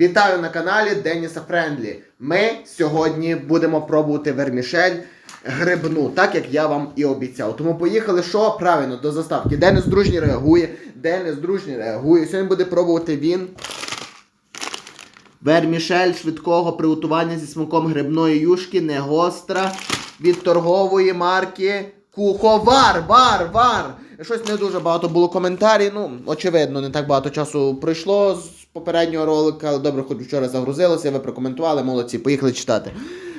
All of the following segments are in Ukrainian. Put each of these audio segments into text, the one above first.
Вітаю на каналі Деніса Френдлі. Ми сьогодні будемо пробувати вермішель грибну, так як я вам і обіцяв. Тому поїхали, що правильно до заставки. Денис дружній реагує, Денис дружній реагує. Сьогодні буде пробувати він. Вермішель швидкого приготування зі смаком грибної юшки, не гостра, від торгової марки Куховар, вар, вар. Щось не дуже багато було коментарів. Ну, очевидно, не так багато часу пройшло попереднього ролика, але добре, хоч вчора загрузилося, ви прокоментували, молодці, поїхали читати.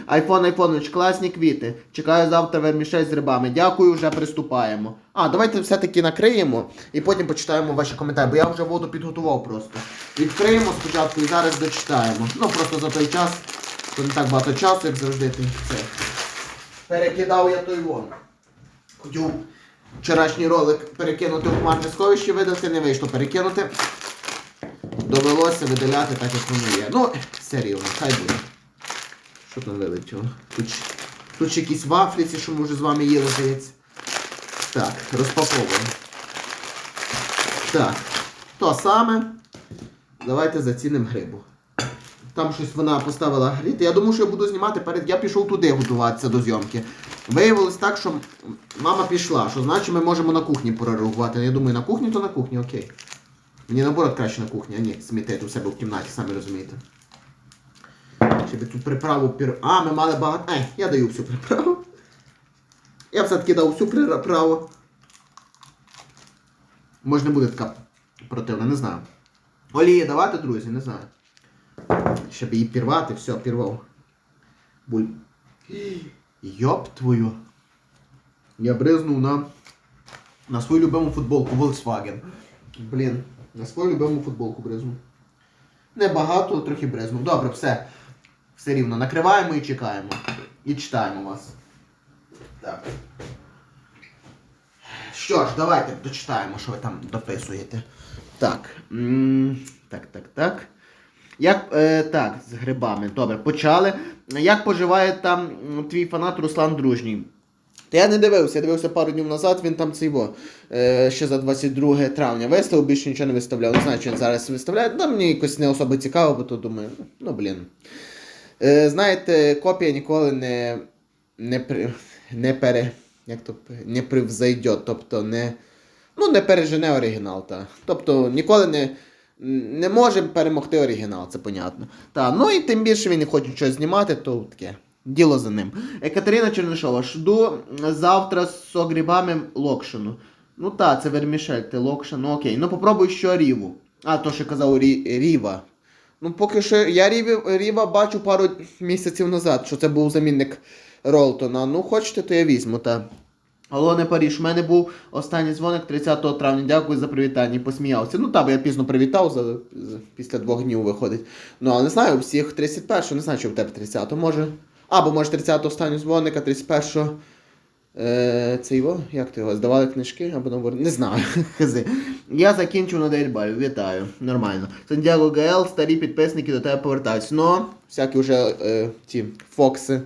Айфон, айфонович, класні квіти. Чекаю завтра вермішель з грибами. Дякую, вже приступаємо. А, давайте все-таки накриємо і потім почитаємо ваші коментарі, бо я вже воду підготував просто. Відкриємо спочатку і зараз дочитаємо. Ну просто за той час, що не так багато часу, як завжди ти це. Перекидав я той вон. Хотів вчорашній ролик перекинути у хмарне сховище, видати, не вийшло перекинути. Довелося видаляти так, як воно є. Ну, все хай буде. Що там вилетіло? Тут, тут ще якісь вафліці, що ми вже з вами їли, здається. Так, розпаковуємо. Так, то саме. Давайте зацінимо грибу. Там щось вона поставила гріти. Я думаю, що я буду знімати перед. Я пішов туди готуватися до зйомки. Виявилось так, що мама пішла, що значить ми можемо на кухні прореагувати. Я думаю, на кухні, то на кухні, окей. Мені наоборот краще на кухні, а ні, смітити у себе в кімнаті, самі розумієте. Щоб цю приправу пір... А, ми мали багато. Ей, я даю всю приправу. Я все-таки дав всю приправу. Може не буде така противна, не знаю. Олії давати, друзі, не знаю. Щоб її пірвати, все, пірвав. Буль. Йоп твою. Я бризнув на. На свою любиму футболку Volkswagen. Блін, на свою любиму футболку бризнув. Небагато, трохи бризнув. Добре, все. Все рівно. Накриваємо і чекаємо. І читаємо вас. Так. Що ж, давайте дочитаємо, що ви там дописуєте. Так. Так, так, так. Як, е, так, з грибами. Добре, почали. Як поживає там твій фанат Руслан Дружній? Та я не дивився, я дивився пару днів назад, він там цей во, е, ще за 22 травня виставив, більше нічого не виставляв. Не знаю, чи він зараз виставляє. Та мені якось не особо цікаво, бо то думаю, ну блін. Е, знаєте, копія ніколи не, не, при, не пере. Як то не привзайде, тобто не. Ну, не пережене оригінал, та. Тобто ніколи не, не може перемогти оригінал, це понятно. Та, ну і тим більше він не хоче щось знімати, то таке. Діло за ним. Е, Катерина Чернишова, жду завтра з огрібами локшину. Ну та, це вермішель, ти локшин, ну окей. Ну попробуй що ріву. А, то що казав Рі, Ріва. Ну, поки що я Ріві, Ріва бачу пару місяців назад, що це був замінник Ролтона. Ну, хочете, то я візьму, та. Алло, не Паріж, у мене був останній дзвоник 30 травня. Дякую за привітання. Посміявся. Ну так, бо я пізно привітав, за, за- після двох днів виходить. Ну, але не знаю, у всіх 31, не знаю, чи в тебе 30, може. Або може 30 останній дзвоник, а 31 Е, це його, як ти його, здавали книжки або наоборот? Не знаю. Хази. Я закінчив на 9 вітаю. Нормально. Сантьяго ГЛ, старі підписники до тебе повертаються. Ну, всякі вже е, ті Фокси.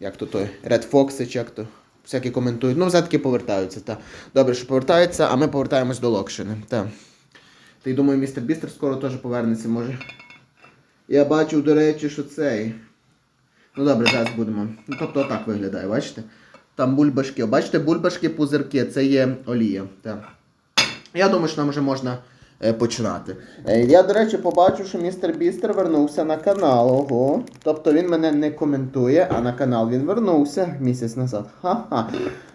Як то той? Ред Фокси, чи як то. Всякі коментують. Ну, все-таки повертаються. Та. Добре, що повертаються, а ми повертаємось до Локшини. Та. Ти думаю, містер Бістер скоро теж повернеться, може. Я бачив, до речі, що цей. Ну добре, зараз будемо. Ну, тобто отак виглядає, бачите? Там бульбашки. Бачите, бульбашки, пузирки, це є олія. Так. Я думаю, що нам вже можна е, починати. Е, я, до речі, побачив, що містер Бістер вернувся на канал. Ого. Тобто він мене не коментує, а на канал він вернувся місяць назад. Ха-ха.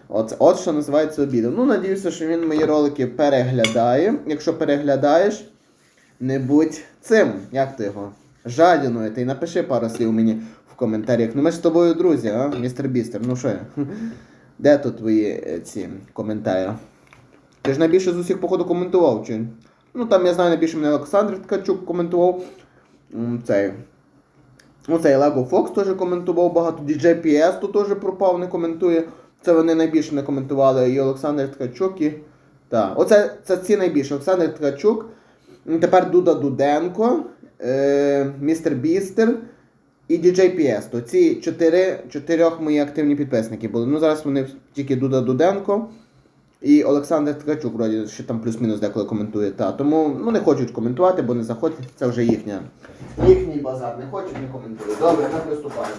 От, от що називається обідом. Ну, надіюся, що він мої ролики переглядає. Якщо переглядаєш, не будь цим. Як ти його? Жадіною. Ти напиши пару слів мені коментарях. Ну ми ж з тобою друзі, а, містер Бістер. Ну що? Де тут твої е, ці коментарі? Ти ж найбільше з усіх, походу, коментував, чи? Ну там я знаю, найбільше мене Олександр Ткачук коментував. Цей. Ну, цей Lego Fox теж коментував багато. DJ PS тут теж пропав, не коментує. Це вони найбільше не коментували. І Олександр Ткачук і. Так. Оце це ці найбільше. Олександр Ткачук. Тепер Дуда Дуденко, е, Містер Бістер і DJ PS. То ці чотири, чотирьох мої активні підписники були. Ну зараз вони тільки Дуда Дуденко І Олександр Ткачук, вроді, ще там плюс-мінус деколи коментує. Та. Тому ну, не хочуть коментувати, бо не заходять. Це вже їхня. Їхній базар. Не хочуть, не коментують. Добре, ми приступаємо.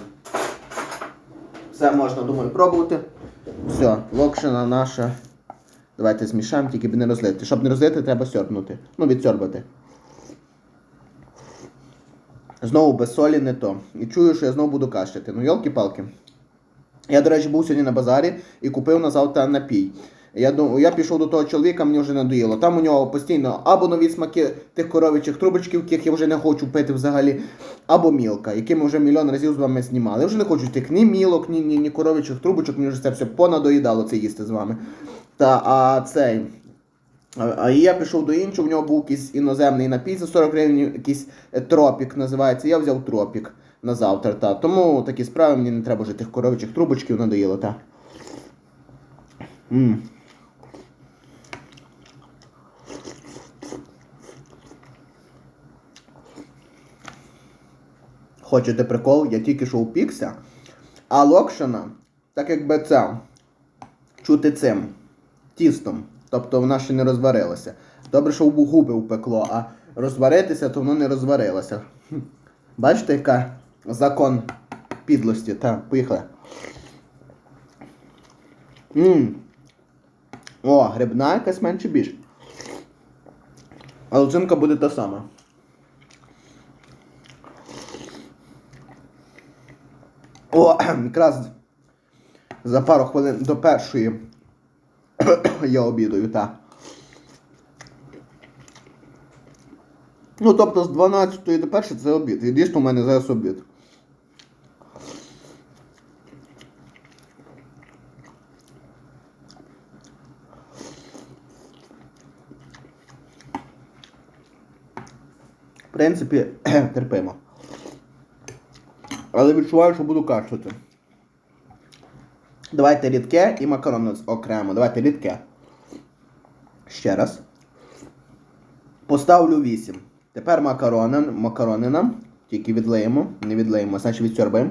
Все можна, думаю, пробувати. Все, локшина наша. Давайте змішаємо, тільки б не розлити. Щоб не розлити, треба сьорбнути. Ну, відсьорбати. Знову без солі не то. І чую, що я знову буду кашляти. Ну, йолки-палки. Я, до речі, був сьогодні на базарі і купив на завтра напій. Я, дум- я пішов до того чоловіка, мені вже надоїло. Там у нього постійно або нові смаки тих коровичих трубочків, яких я вже не хочу пити взагалі, або мілка, які ми вже мільйон разів з вами знімали. Я вже не хочу тих ні мілок, ні, ні, ні коровичих трубочок, мені вже це все понадоїдало це їсти з вами. Та а цей. А, я пішов до іншого, в нього був якийсь іноземний напій за 40 гривень, якийсь е, тропік називається. Я взяв тропік на завтра. Та. Тому такі справи мені не треба вже тих коровичих трубочків надоїло, та. М. Хочете прикол? Я тільки що упікся, а локшина, так якби це чути цим тістом. Тобто вона ще не розварилася. Добре, що в губи впекло, а розваритися, то воно не розварилося. Бачите, яка закон підлості. Так, поїхали. О, грибна якась менше більш. А луцинка буде та сама. О, якраз за пару хвилин до першої я обідаю, так. Ну, тобто з 12 до 1 це обід. І дійсно у мене зараз обід. В принципі, терпимо. Але відчуваю, що буду кашляти. Давайте рідке і макарони окремо. Давайте рідке. Ще раз. Поставлю 8. Тепер макарони, макарони нам. Тільки відлиємо. Не відлиємо, значить відсьорбаємо.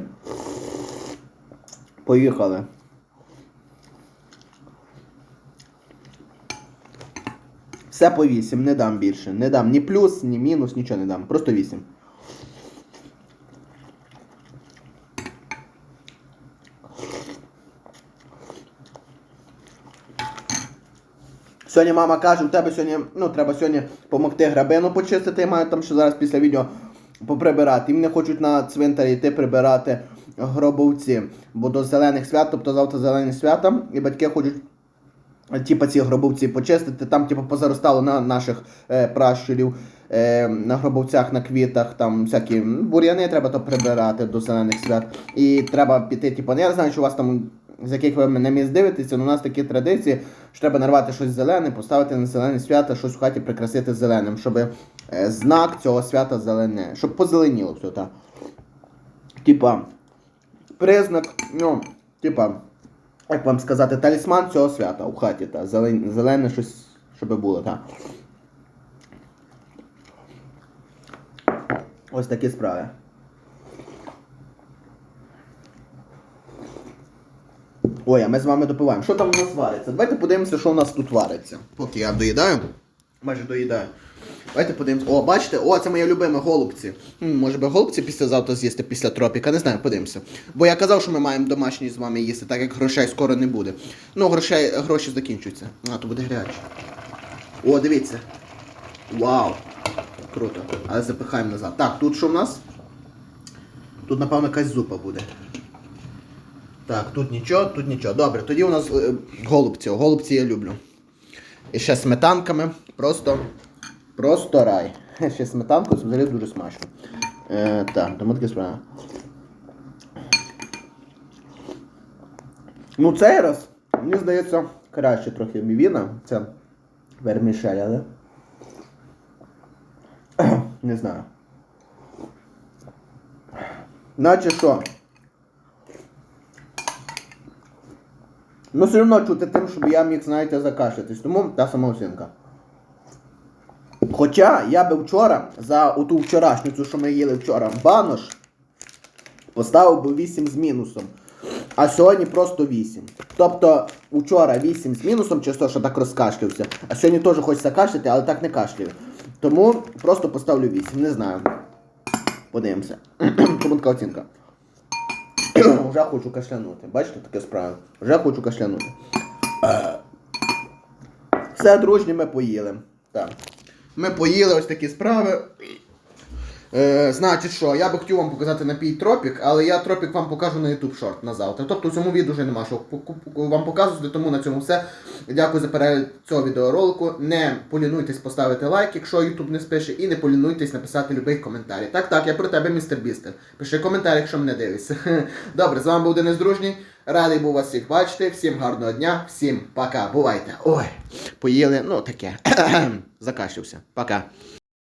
Поїхали. Все по 8, не дам більше. Не дам ні плюс, ні мінус, нічого не дам. Просто 8. Сьогодні мама каже, у тебе сьогодні, ну, треба сьогодні допомогти грабину почистити. Я маю там ще зараз після відео поприбирати. І мене хочуть на цвинтарі йти прибирати гробовці. Бо до зелених свят, тобто завтра зелені свята, і батьки хочуть. Типа ці гробовці почистити, там типу позаростало на наших е, пращурів, е, на гробовцях, на квітах, там всякі бур'яни треба то прибирати до зелених свят. І треба піти, типу, я не знаю, що у вас там, з яких ви мене міст дивитеся, але у нас такі традиції, що треба нарвати щось зелене, поставити на зелені свята, щось в хаті прикрасити зеленим, щоб е, знак цього свята зелене, щоб позеленіло все, так. Типа, признак, ну, типа як вам сказати, талісман цього свята у хаті, та, зелен, зелене щось, щоб було, так. Ось такі справи. Ой, а ми з вами допиваємо. Що там у нас вариться? Давайте подивимося, що у нас тут вариться. Поки я доїдаю. Майже доїдаю. Давайте подивимося. О, бачите, о, це моє любиме голубці. М, може би голубці післязавтра з'їсти після тропіка, не знаю, подивимося. Бо я казав, що ми маємо домашні з вами їсти, так як грошей скоро не буде. Ну, грошей, гроші закінчуються. А, то буде гаряче. О, дивіться. Вау! Круто. Але запихаємо назад. Так, тут що в нас? Тут, напевно, якась зупа буде. Так, тут нічого, тут нічого. Добре, тоді у нас е, голубці. Голубці я люблю. І ще сметанками. Просто. Просто рай. Ще сметанку, це взагалі дуже смачно. Е, так, тому таке справа. Ну, цей раз, мені здається, краще трохи мівіна. Це вермішель, але. Не знаю. Наче що? Ну, все одно чути тим, щоб я міг, знаєте, закашлятись. Тому та сама оцінка. Хоча я би вчора за оту вчорашню, що ми їли вчора, банош, поставив би 8 з мінусом. А сьогодні просто 8. Тобто вчора 8 з мінусом, через що так розкашлявся. А сьогодні теж хочеться кашляти, але так не кашляю. Тому просто поставлю 8, не знаю. Подивимося. Тому така оцінка. Вже хочу кашлянути. Бачите, таке справа. Вже хочу кашлянути. Все, дружні, ми поїли. Так. Ми поїли ось такі справи. Е, значить, що я би хотів вам показати напій Тропік, але я Тропік вам покажу на YouTube шорт на завтра. Тобто в цьому відео вже нема що вам показувати, тому на цьому все. Дякую за перегляд цього відеоролику. Не полінуйтесь поставити лайк, якщо YouTube не спише, і не полінуйтесь написати будь-який коментарі. Так, так, я про тебе, містер Бістер. Пиши коментар, якщо мене дивишся. Добре, з вами був Денис Дружній. Радий був вас всіх бачити. Всім гарного дня, всім пока. Бувайте. Ой, поїли, ну таке. Закашлявся. Пока.